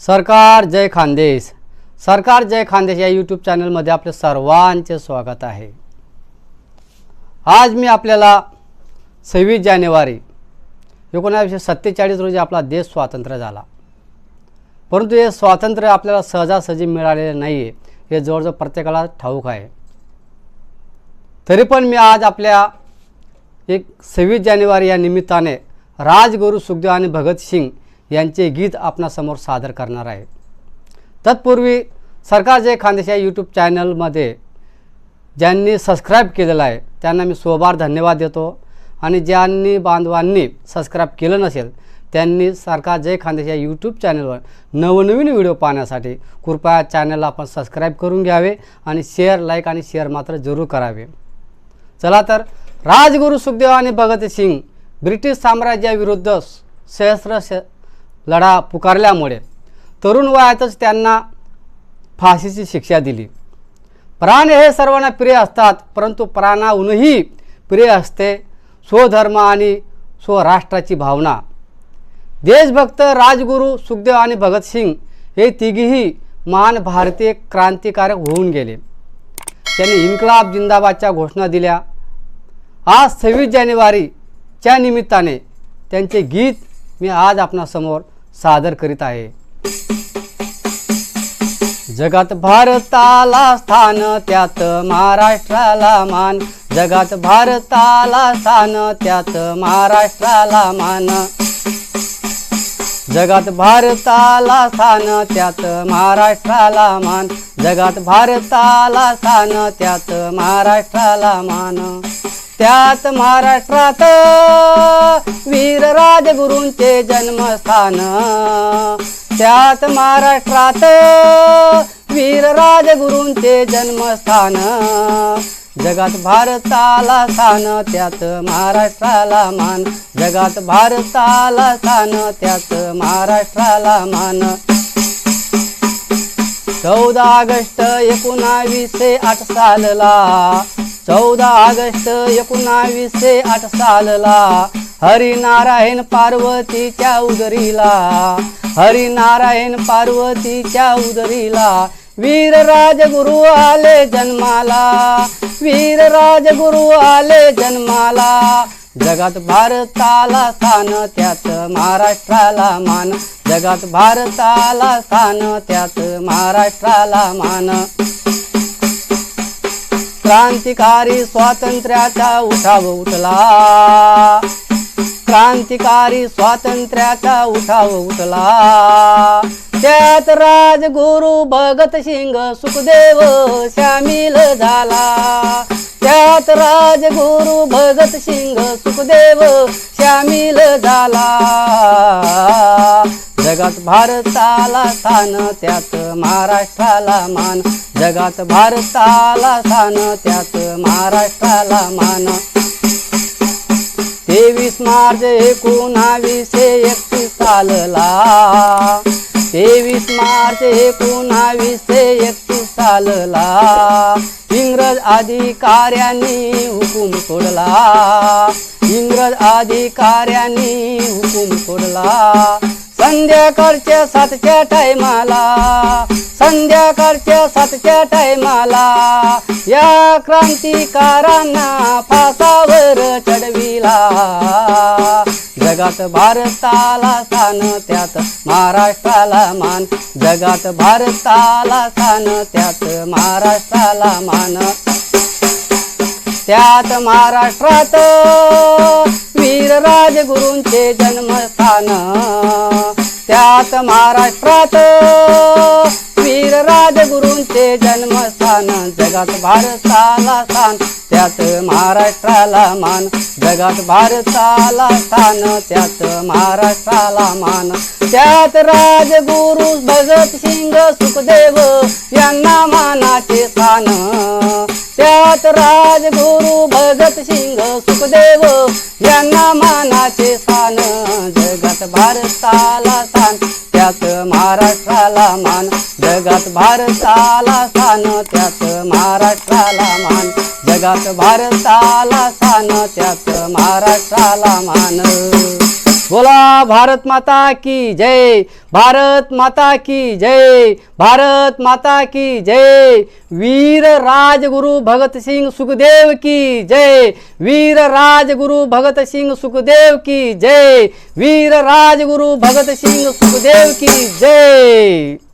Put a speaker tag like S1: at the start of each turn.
S1: सरकार जय खानदेश. सरकार जय खानदेश या यूट्यूब चॅनलमध्ये आपले सर्वांचे स्वागत आहे. आज मी आपल्याला सव्वीस जानेवारी एकोणावीसशे सत्तेचाळीस रोजी आपला देश स्वातंत्र्य झाला. परंतु हे स्वातंत्र्य आपल्याला सहजासहजी मिळालेले नाही आहे हे जवळजवळ प्रत्येकाला ठाऊक आहे. तरी पण मी आज आपल्या एक सव्वीस जानेवारी या निमित्ताने राजगुरू सुखदेव आणि भगतसिंग यांचे गीत आपणासमोर सादर करणार आहे. तत्पूर्वी सरकार जय यूट्यूब चॅनलमध्ये ज्यांनी सबस्क्राईब केलेलं आहे त्यांना मी सोबार धन्यवाद देतो. आणि ज्यांनी बांधवांनी सबस्क्राईब केलं नसेल त्यांनी सरकार जय खानदेश या यूट्यूब चॅनलवर नवनवीन व्हिडिओ पाहण्यासाठी कृपया चॅनलला आपण सबस्क्राईब करून घ्यावे आणि शेअर लाईक आणि शेअर मात्र जरूर करावे. चला तर राजगुरू सुखदेव आणि भगतसिंग ब्रिटिश साम्राज्याविरुद्ध सहस्र श लढा पुकारल्यामुळे तरुण वयातच त्यांना फाशीची शिक्षा दिली. प्राण हे सर्वांना प्रिय असतात परंतु प्राणाहूनही प्रिय असते स्वधर्म आणि स्वराष्ट्राची भावना. देशभक्त राजगुरू सुखदेव आणि भगतसिंग हे तिघीही महान भारतीय क्रांतिकारक होऊन गेले. त्यांनी इन्कलाब जिंदाबादच्या घोषणा दिल्या. आज सव्वीस जानेवारीच्या निमित्ताने त्यांचे गीत मी आज आपणासमोर सादर करीत आहे. जगात भारताला स्थान त्यात महाराष्ट्राला मान. जगात भारताला स्थान त्यात महाराष्ट्राला मान. जगात भारताला स्थान त्यात महाराष्ट्राला मान. जगात भारताला स्थान त्यात महाराष्ट्राला मान. त्यात महाराष्ट्रात वीर राजगुरूंचे जन्मस्थान. त्यात महाराष्ट्रात वीर राजगुरूंचे जन्मस्थान. जगात भारताला स्थान त्यात महाराष्ट्राला मान. जगात भारताला स्थान त्यात महाराष्ट्राला मान. चौदा ऑगस्ट एकोणावीसशे आठ सालला चौदा ऑगस्ट एकोणावीसशे आठ सालला हरिनारायण पार्वतीच्या उदरीला. हरिनारायण पार्वतीच्या उदरीला वीर राजगुरु आले जन्माला. वीर राजगुरु आले जन्माला. जगात भारताला स्थान त्यात महाराष्ट्राला मान. जगात भारताला स्थान त्यात महाराष्ट्राला मान. क्रांतिकारी स्वातंत्र्याचा उठाव उठला. क्रांतिकारी स्वातंत्र्याचा उठाव उठला. त्यात राजगुरु भगतसिंग सुखदेव सामील झाला. त्यात राजगुरु भगतसिंग सुखदेव सामील झाला. जगात भारताला स्थान त्यात महाराष्ट्राला मान. जगात भारताला स्थान त्यात महाराष्ट्राला मान. तेवीस मार्च एकोणावीसशे एकतीस सालला तेवीस मार्च एकोणावीसशे एकतीस सालला इंग्रज अधिकाऱ्यांनी हुकूम सोडला. इंग्रज अधिकाऱ्यांनी हुकूम सोडला. संध्याकाळच्या सातच्या टायमाला संध्याकाळच्या सातच्या टायमाला या क्रांतिकारांना फासावर चढविला. जगात भारताला स्थान त्यात महाराष्ट्राला मान. जगात भारताला स्थान त्यात महाराष्ट्राला मान. त्यात महाराष्ट्रात वीर राजगुरूंचे जन्मस्थान. त्यात महाराष्ट्रात वीर राजगुरूंचे जन्मस्थान. जगात भारताला स्थान. त्यात महाराष्ट्राला मान. जगात भारताला स्थान. त्यात महाराष्ट्राला मान. त्यात राजगुरु भगतसिंग सुखदेव यांना मानाचे स्थान. त्यात राजगुरु भगतसिंग सुखदेव भारताला स्थान. त्यात महाराष्ट्राला मान. जगात भारताला स्थान. त्यात महाराष्ट्राला मान. जगात भारताला स्थान. त्यात महाराष्ट्राला मान. बोला भारत माता की जय भारत माता की जय भारत माता की जय वीर राजगुरु भगत सिंह सुखदेव की जय वीर राजगुरु भगत सिंह सुखदेव की जय वीर राजगुरु भगत सिंह सुखदेव की जय।